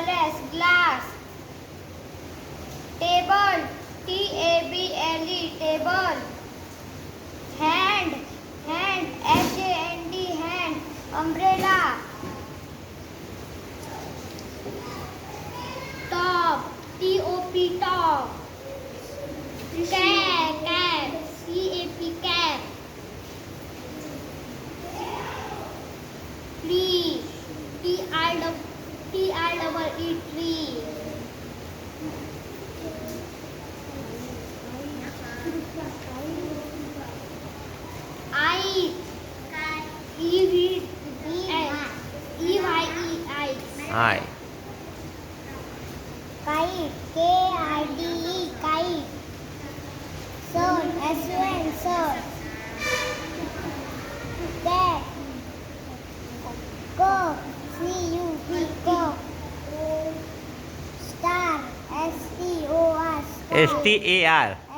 double S glass. Table T A B L E table. Hand hand H A N D hand umbrella. Top T O P top. Cap cap C A P cap. Tree T I double T I double E tree I E V E. Y E I. I. kite K I D E kite star S T O R S T A R.